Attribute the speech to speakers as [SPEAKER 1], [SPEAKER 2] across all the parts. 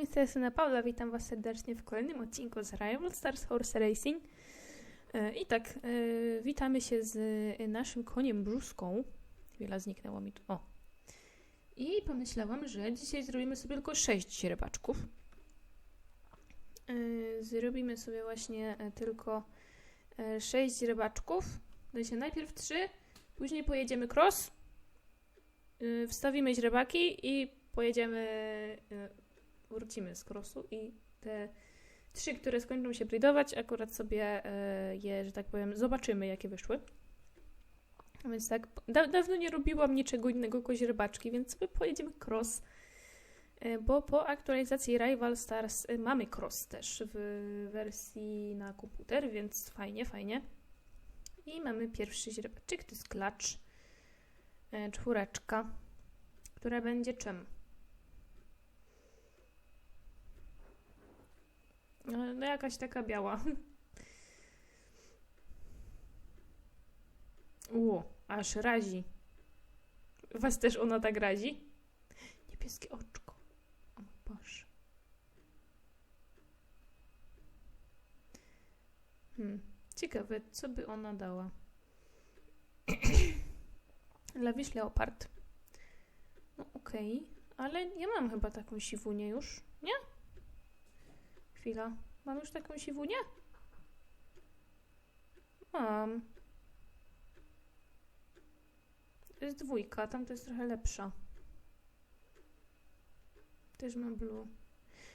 [SPEAKER 1] tym jest Teresyna Paula. Witam Was serdecznie w kolejnym odcinku z Rival Stars Horse Racing. E, I tak, e, witamy się z naszym koniem brzuską. Chwila zniknęło mi tu. O. I pomyślałam, że dzisiaj zrobimy sobie tylko 6 rybaczków. E, Zrobimy sobie właśnie tylko 6 rybaczków. Znaczy najpierw 3, później pojedziemy cross, wstawimy źrebaki i pojedziemy, wrócimy z crossu i te trzy, które skończą się bridować, akurat sobie e, je, że tak powiem, zobaczymy, jakie wyszły. A Więc tak, da, dawno nie robiłam niczego innego jako źrebaczki, więc sobie pojedziemy cross. E, Bo po aktualizacji Rival Stars e, mamy cross też w wersji na komputer, więc fajnie, fajnie. I mamy pierwszy źrebaczek, to jest klacz. Czwóreczka, która będzie czym? No, jakaś taka biała. U, aż razi. Was też ona tak razi? Niebieskie oczko. O Boże. Hmm. Ciekawe, co by ona dała. Lawisz Leopard. No okej, ale ja mam chyba taką siwunię już, nie? Chwila. Mam już taką siwunię? Mam. To jest dwójka, tam to jest trochę lepsza. Też mam blue.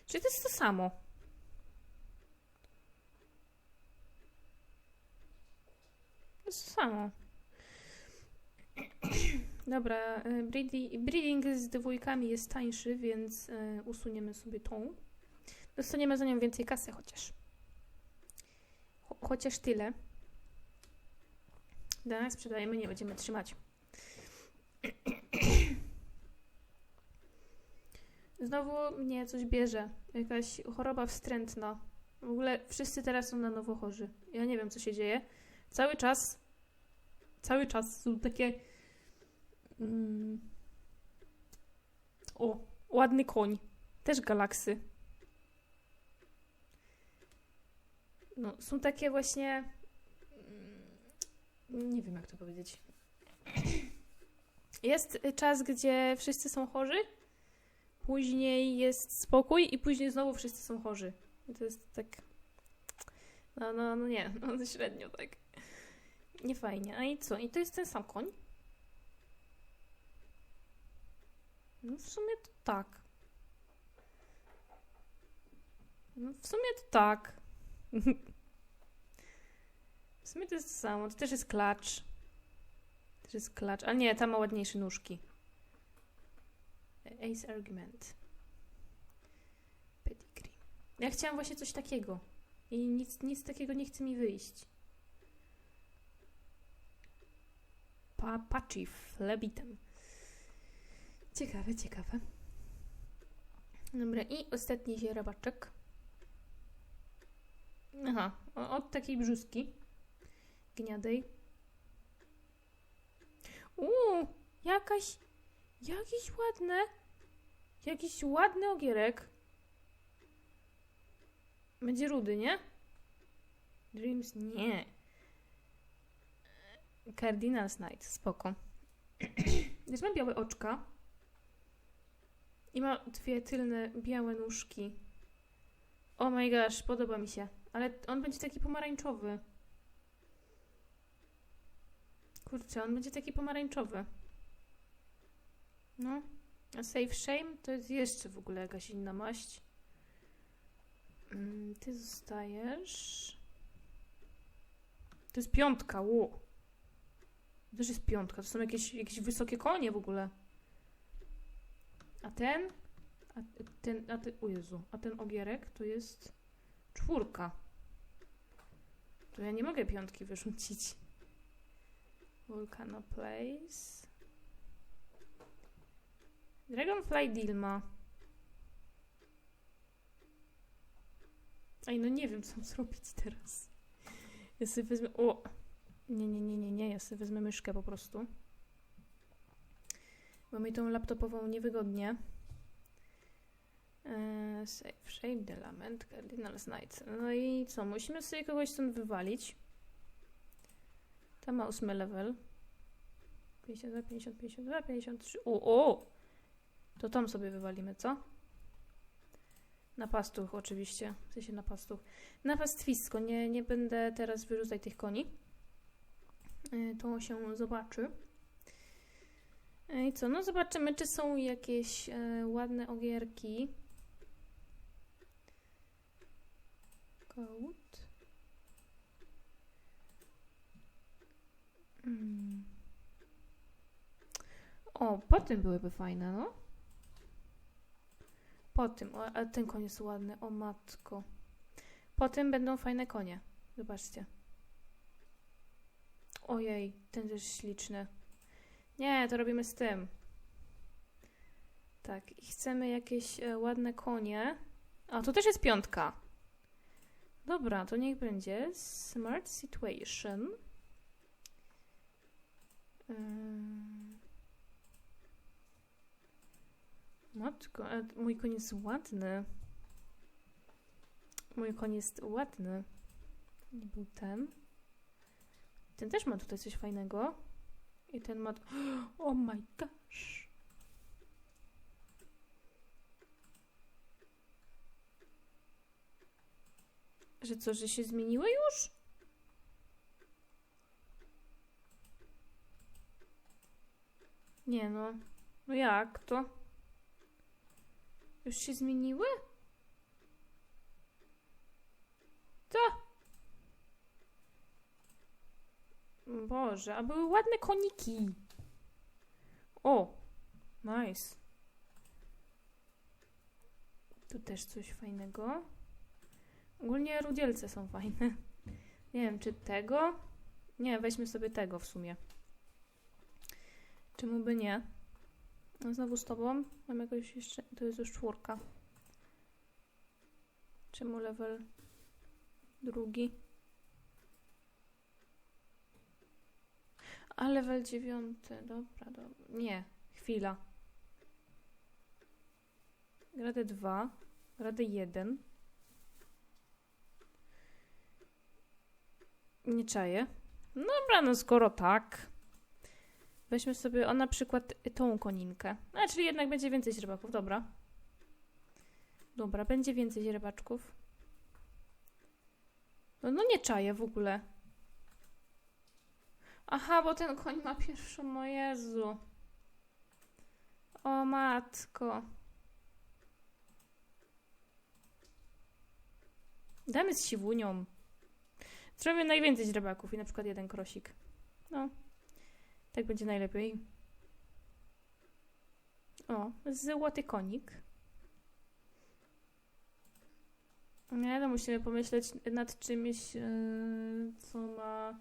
[SPEAKER 1] Czy to jest to samo? To jest to samo. Dobra, e, breedi- breeding z dwójkami jest tańszy, więc e, usuniemy sobie tą. Dostaniemy za nią więcej kasy chociaż. Cho- chociaż tyle. Danek sprzedajemy, nie będziemy trzymać. Znowu mnie coś bierze. Jakaś choroba wstrętna. W ogóle wszyscy teraz są na nowo chorzy. Ja nie wiem, co się dzieje. Cały czas, cały czas są takie... Mm, o, ładny koń. Też galaksy. No, są takie właśnie. mm, Nie wiem, jak to powiedzieć. Jest czas, gdzie wszyscy są chorzy, później jest spokój i później znowu wszyscy są chorzy. I to jest tak. No, no, no nie, no średnio tak. Nie fajnie. A i co? I to jest ten sam koń? No w sumie to tak. No w sumie to tak. W sumie to jest to samo. To też jest klacz. Też jest klacz. A nie, ta ma ładniejsze nóżki. Ace Argument. Pedigree. Ja chciałam właśnie coś takiego. I nic, nic takiego nie chce mi wyjść. Pa, Pachif, lebitem. Ciekawe, ciekawe. Dobra, i ostatni zierabaczek. Aha, od takiej brzuski. Gniadej. Uuu, jakaś, jakiś ładne, jakiś ładny ogierek. Będzie rudy, nie? Dreams, nie. Cardinals Night, spoko. Też ma białe oczka. I ma dwie tylne białe nóżki. Oh my gosh, podoba mi się. Ale on będzie taki pomarańczowy. Kurczę, on będzie taki pomarańczowy. No. A Save Shame to jest jeszcze w ogóle jakaś inna maść. Mm, Ty zostajesz. To jest piątka, ło. To też jest piątka. To są jakieś, jakieś wysokie konie w ogóle. A ten? A ten, a ten, o Jezu, a ten ogierek to jest czwórka. To ja nie mogę piątki wyrzucić. Volcano Place. Dragonfly Dilma. Ej, no nie wiem, co mam zrobić teraz. Ja sobie wezmę... O! Nie, nie, nie, nie, nie. Ja sobie wezmę myszkę po prostu. Bo mi tą laptopową niewygodnie. E, save, shape, delament, cardinal knight. No i co, musimy sobie kogoś stąd wywalić. Ta ma ósmy level. 52, 50, 52, 53. O, o! To tam sobie wywalimy, co? Na pastuch oczywiście. W sensie na pastuch. Na pastwisko. Nie, nie będę teraz wyrzucać tych koni. E, To się zobaczy. E, I co? No zobaczymy, czy są jakieś ładne ogierki. Goat. Mm. O, po tym byłyby fajne, no. Po tym, o, ten koń jest ładny, o matko. Po tym będą fajne konie. Zobaczcie. Ojej, ten też śliczny. Nie, to robimy z tym. Tak, i chcemy jakieś e, ładne konie. A, to też jest piątka. Dobra, to niech będzie Smart Situation. Ym. Matko, a mój koń jest ładny. Mój koń jest ładny. Nie był ten. Ten też ma tutaj coś fajnego. I ten ma... Oh my gosh. Że co, że się zmieniły już? Nie no. No jak to? Już się zmieniły? To. Boże, a były ładne koniki. O, nice. Tu też coś fajnego. Ogólnie rudzielce są fajne. Nie wiem, czy tego? Nie, weźmy sobie tego w sumie. Czemu by nie? No znowu z tobą. Mam jakoś jeszcze... To jest już czwórka. Czemu level drugi? A level dziewiąty. Dobra, dobra. Nie. Chwila. Gradę 2. Gradę 1. Nie czaję. Dobra, no skoro tak. Weźmy sobie o na przykład tą koninkę. A, czyli jednak będzie więcej źrebaków, dobra. Dobra, będzie więcej źrebaczków. No, no nie czaję w ogóle. Aha, bo ten koń ma pierwszą, o Jezu. O matko. Damy z siwunią. Zrobię najwięcej źrebaków i na przykład jeden krosik. No. Tak będzie najlepiej. O, złoty konik. Nie, no musimy pomyśleć nad czymś, yy, co ma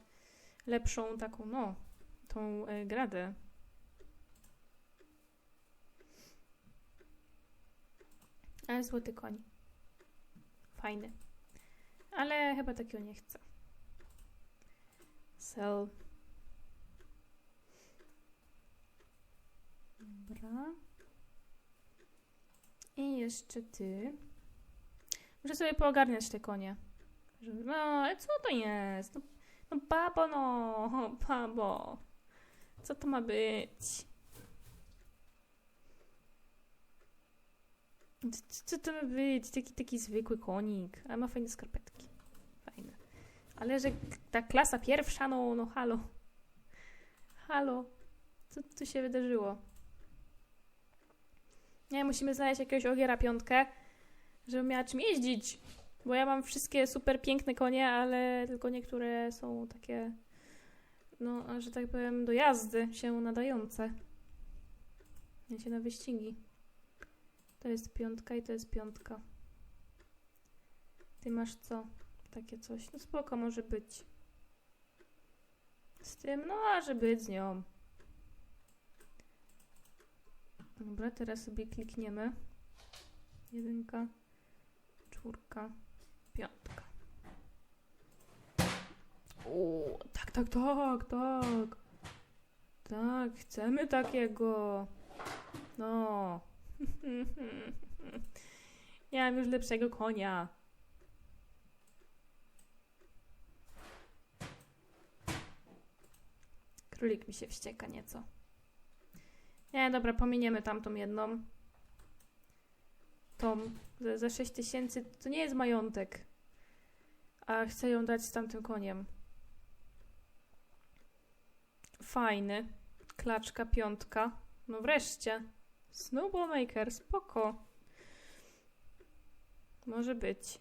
[SPEAKER 1] lepszą taką, no, tą yy, gradę. Ale złoty koń. Fajny. Ale chyba takiego nie chcę. Sell. Dobra. I jeszcze ty. Muszę sobie poogarniać te konie. No, ale co to jest? No, no babo, no, babo. Co to ma być? Co, co to ma być? Taki, taki zwykły konik. Ale ma fajne skarpetki. Ale że ta klasa pierwsza, no, no halo. Halo. Co tu się wydarzyło? Nie, musimy znaleźć jakiegoś ogiera piątkę, żebym miała czym jeździć. Bo ja mam wszystkie super piękne konie, ale tylko niektóre są takie, no, że tak powiem, do jazdy się nadające. Wiecie, na wyścigi. To jest piątka i to jest piątka. Ty masz co? Takie coś. No spoko, może być. Z tym, no, może być z nią. Dobra, teraz sobie klikniemy. Jedynka, czwórka, piątka. O, tak, tak, tak, tak. Tak, chcemy takiego. No. Ja mam już lepszego konia. Królik mi się wścieka nieco. Nie, dobra, pominiemy tamtą jedną. Tą za, za 6 tysięcy to nie jest majątek. A chcę ją dać z tamtym koniem. Fajny. Klaczka, piątka. No wreszcie. Snowball Maker, spoko. Może być.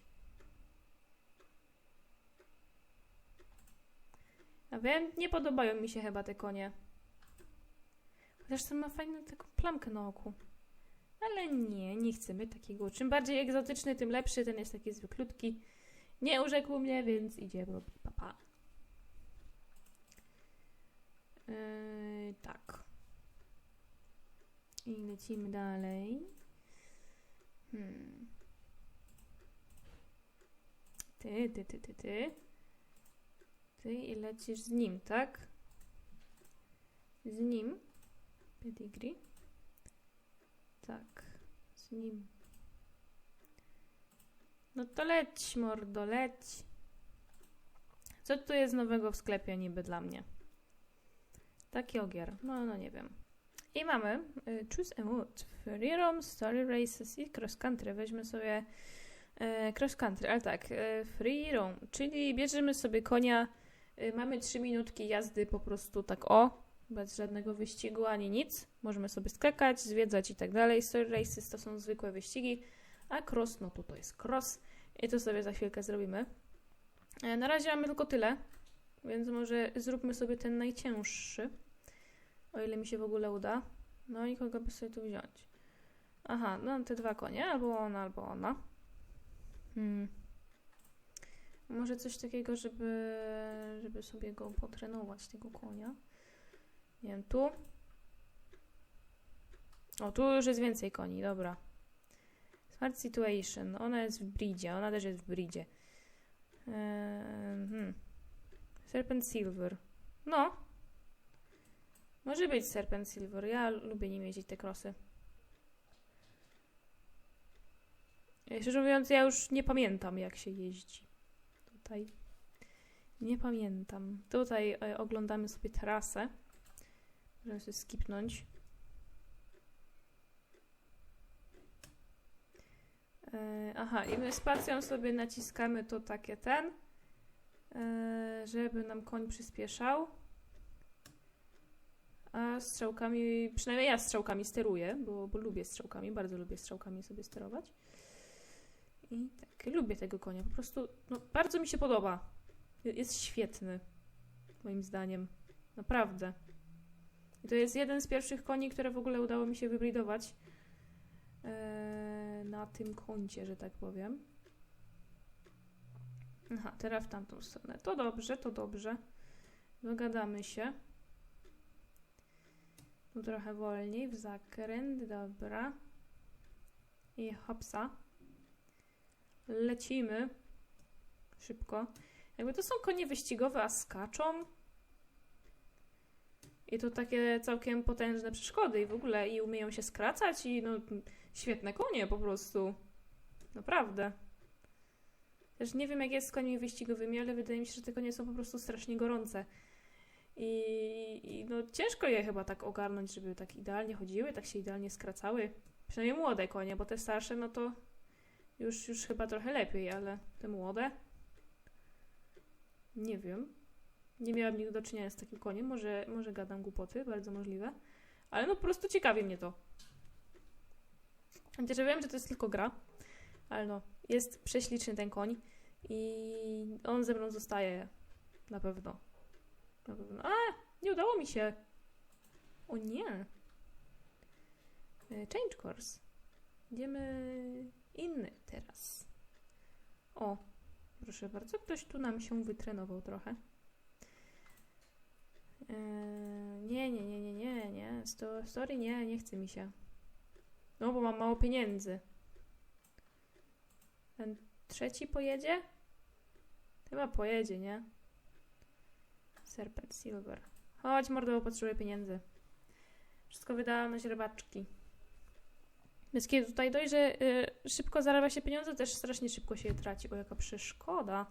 [SPEAKER 1] Ja wiem, nie podobają mi się chyba te konie. Chociaż ten ma fajną taką plamkę na oku. Ale nie, nie chcemy takiego. Czym bardziej egzotyczny, tym lepszy. Ten jest taki zwyklutki. Nie urzekł mnie, więc idzie robić papa. Yy, tak. I lecimy dalej. Hmm. Ty, ty, ty, ty, ty. Ty i lecisz z nim, tak? Z nim. Pedigree. Tak. Z nim. No to leć, mordo, leć. Co tu jest nowego w sklepie niby dla mnie? Taki ogier. No, no nie wiem. I mamy y, Choose a Mood. Freedom, Story Races i Cross Country. Weźmy sobie y, Cross Country, ale tak, y, Freedom, czyli bierzemy sobie konia. Y, mamy 3 minutki jazdy po prostu tak o, bez żadnego wyścigu ani nic. Możemy sobie skakać, zwiedzać i tak dalej. Story Races to są zwykłe wyścigi, a Cross, no to jest Cross. I to sobie za chwilkę zrobimy. E, Na razie mamy tylko tyle, więc może zróbmy sobie ten najcięższy. O ile mi się w ogóle uda. No i kogo by sobie tu wziąć? Aha, no te dwa konie, albo ona, albo ona. Hmm. Może coś takiego, żeby, żeby sobie go potrenować, tego konia. Nie wiem, tu. O, tu już jest więcej koni, dobra. Smart Situation, ona jest w bridzie, ona też jest w bridzie. Eee, hmm. Serpent Silver. No, może być Serpent Silver. Ja lubię nim jeździć te krosy. Szczerze mówiąc, ja już nie pamiętam, jak się jeździ. Tutaj. Nie pamiętam. Tutaj e, oglądamy sobie trasę. Możemy sobie skipnąć. E, aha, i my spacją sobie naciskamy to takie ten, e, żeby nam koń przyspieszał. A strzałkami, przynajmniej ja strzałkami steruję, bo, bo lubię strzałkami, bardzo lubię strzałkami sobie sterować. I tak, lubię tego konia, po prostu, no, bardzo mi się podoba. Jest świetny, moim zdaniem. Naprawdę. I to jest jeden z pierwszych koni, które w ogóle udało mi się wybridować e, na tym koncie, że tak powiem. Aha, teraz w tamtą stronę. To dobrze, to dobrze. Dogadamy się. Tu trochę wolniej, w zakręt, dobra. I hopsa. Lecimy. Szybko. Jakby to są konie wyścigowe, a skaczą. I to takie całkiem potężne przeszkody i w ogóle i umieją się skracać i no świetne konie po prostu. Naprawdę. Też nie wiem jak jest z koniami wyścigowymi, ale wydaje mi się, że te konie są po prostu strasznie gorące. I, I no ciężko je chyba tak ogarnąć, żeby tak idealnie chodziły, tak się idealnie skracały. Przynajmniej młode konie, bo te starsze no to już, już chyba trochę lepiej, ale te młode nie wiem. Nie miałam nigdy do czynienia z takim koniem, może, może gadam głupoty, bardzo możliwe. Ale no po prostu ciekawi mnie to. Chociaż wiem, że to jest tylko gra, ale no, jest prześliczny ten koń i on ze mną zostaje na pewno. Na pewno. A, nie udało mi się. O nie. E, Change course. Idziemy inny teraz. O, proszę bardzo, ktoś tu nam się wytrenował trochę. E, nie, nie, nie, nie, nie, nie. Sto, story nie, nie chce mi się. No, bo mam mało pieniędzy. Ten trzeci pojedzie? Chyba pojedzie, nie? Serpent Silver. Chodź, mordo, potrzebuję pieniędzy. Wszystko wydałam na źrebaczki. Bez kiedy tutaj dość, że y, szybko zarabia się pieniądze, też strasznie szybko się je traci. O, jaka przeszkoda.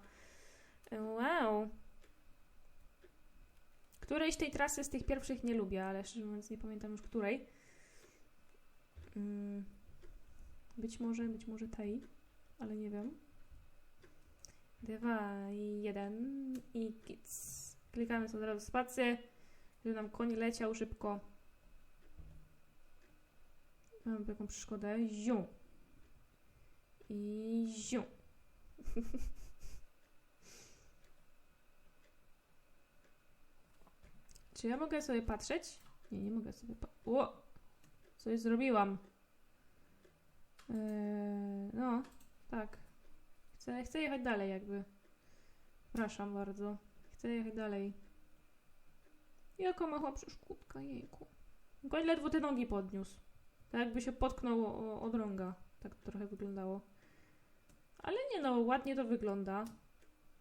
[SPEAKER 1] Y, Wow. Którejś tej trasy z tych pierwszych nie lubię, ale szczerze mówiąc nie pamiętam już której. Mm, Być może, być może tej, ale nie wiem. Dwa i jeden i kic. Klikamy sobie od razu spację, żeby nam koń leciał szybko. Mamy taką przeszkodę. Ziu. I ziu. Czy ja mogę sobie patrzeć? Nie, nie mogę sobie patrzeć. O! Coś zrobiłam. Eee, no, tak. Chcę, chcę jechać dalej jakby. Przepraszam bardzo. Chcę jechać dalej. Jaka mała przeszkódka, jejku. Goń ledwo te nogi podniósł. Tak jakby się potknął o, o drąga. Tak trochę wyglądało. Ale nie no, ładnie to wygląda.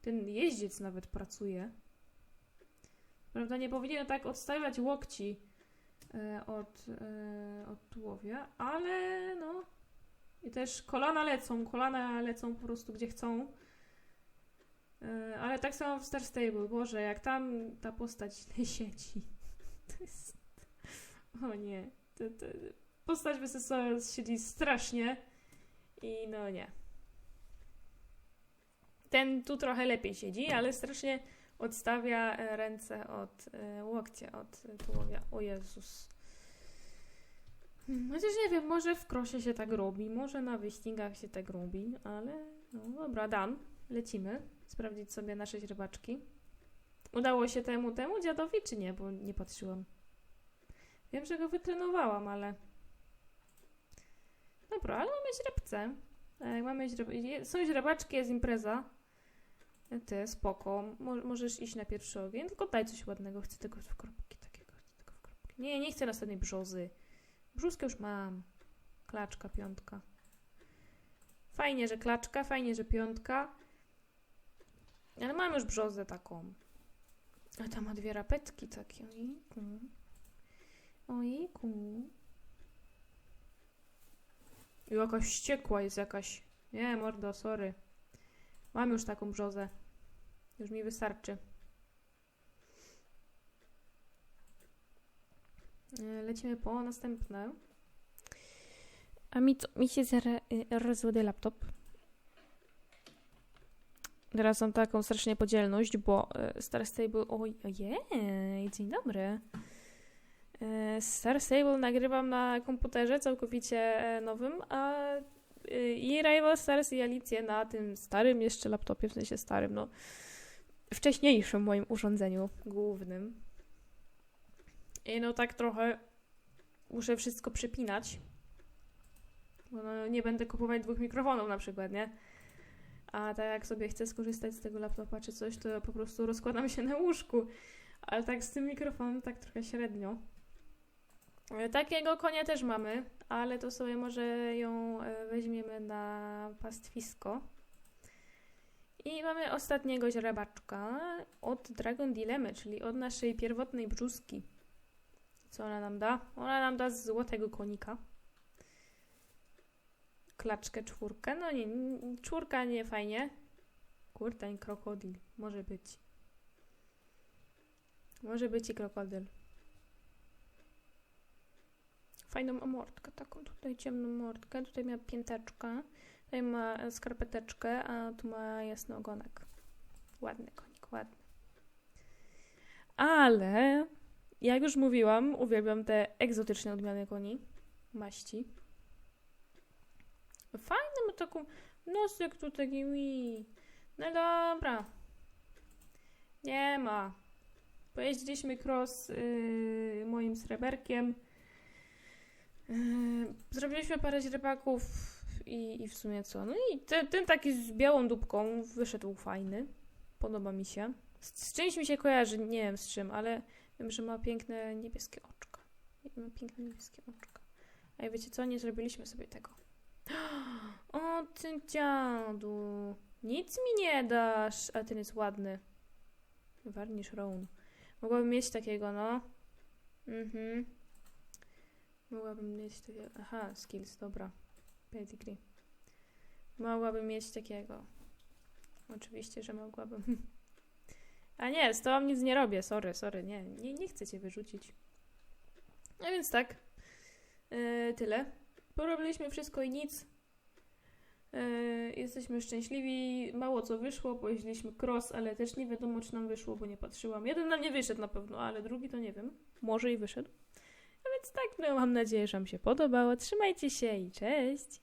[SPEAKER 1] Ten jeździec nawet pracuje. Prawda, nie powinien tak odstawiać łokci e, od, e, od tułowia, ale no. I też kolana lecą, kolana lecą po prostu gdzie chcą. E, ale tak samo w Star Stable, Boże, jak tam ta postać źle siedzi. To jest... O nie. To, to, postać Wesesowa siedzi strasznie i no nie. Ten tu trochę lepiej siedzi, ale strasznie odstawia e, ręce od e, łokcie, od tułowia. O Jezus. Hmm, Chociaż nie wiem, może w krosie się tak robi, może na wyścigach się tak robi, ale no dobra, Dan, lecimy sprawdzić sobie nasze źrebaczki. Udało się temu, temu dziadowi, czy nie? Bo nie patrzyłam. Wiem, że go wytrenowałam, ale... Dobra, ale mamy źrebce. E, mamy źreb... Są źrebaczki, jest impreza. E, Ty, spoko. Mo możesz iść na pierwszy ogień, tylko daj coś ładnego. Chcę tego w kropki takiego. Chcę tego w kropki. Nie, nie chcę następnej brzozy. Brzuskę już mam. Klaczka, piątka. Fajnie, że klaczka, fajnie, że piątka. Ale mam już brzozę taką. A tam ma dwie rapetki takie. Ojejku. Ojejku. I jakaś wściekła jest jakaś. Nie, mordo, sorry. Mam już taką brzozę. Już mi wystarczy. E, Lecimy po następne. A mi, to, mi się zara, y, laptop. Teraz mam taką strasznie podzielność, bo e, Star Stable. Oj, ojej, dzień dobry. Star Stable nagrywam na komputerze całkowicie e, nowym, a e, i Rival Stars i Alicję na tym starym jeszcze laptopie, w sensie starym, no wcześniejszym moim urządzeniu głównym. I no tak trochę muszę wszystko przepinać. Bo no, nie będę kupować dwóch mikrofonów na przykład, nie? A tak jak sobie chcę skorzystać z tego laptopa czy coś, to po prostu rozkładam się na łóżku. Ale tak z tym mikrofonem tak trochę średnio. E, Takiego konia też mamy, ale to sobie może ją e, weźmiemy na pastwisko. I mamy ostatniego źrebaczka od Dragon Dilemmy, czyli od naszej pierwotnej brzuski. Co ona nam da? Ona nam da złotego konika. Klaczkę, czwórkę. No nie, czwórka nie fajnie. Kurtań, krokodyl. Może być. Może być i krokodyl. Fajną mordkę, taką tutaj ciemną mordkę. Tutaj ma pięteczkę. Tutaj ma skarpeteczkę, a tu ma jasny ogonek. Ładny konik, ładny. Ale, jak już mówiłam, uwielbiam te egzotyczne odmiany koni. Maści. Fajny ma taką nosek tu taki mi. No dobra. Nie ma. Pojeździliśmy cross yy, moim sreberkiem. Yy, zrobiliśmy parę źrebaków i, i w sumie co? No i ten, ten taki z białą dupką wyszedł fajny. Podoba mi się. Z, z czymś mi się kojarzy, nie wiem z czym, ale wiem, że ma piękne niebieskie oczka. Ma piękne niebieskie oczka. A wiecie co? Nie zrobiliśmy sobie tego. O, ty dziadu. Nic mi nie dasz. A ten jest ładny. Warnisz Roan. Mogłabym mieć takiego, no. Mhm. Mogłabym mieć takie... Aha, skills, dobra. Pedigree. Mogłabym mieć takiego. Oczywiście, że mogłabym. A nie, z tobą nic nie robię, sorry, sorry, nie, nie, nie chcę cię wyrzucić. A więc tak, yy, tyle. Porobiliśmy wszystko i nic. Yy, jesteśmy szczęśliwi, mało co wyszło, pojeździliśmy cross, ale też nie wiadomo, czy nam wyszło, bo nie patrzyłam. Jeden nam nie wyszedł na pewno, ale drugi to nie wiem. Może i wyszedł. A więc tak, no mam nadzieję, że Wam się podobało. Trzymajcie się i cześć!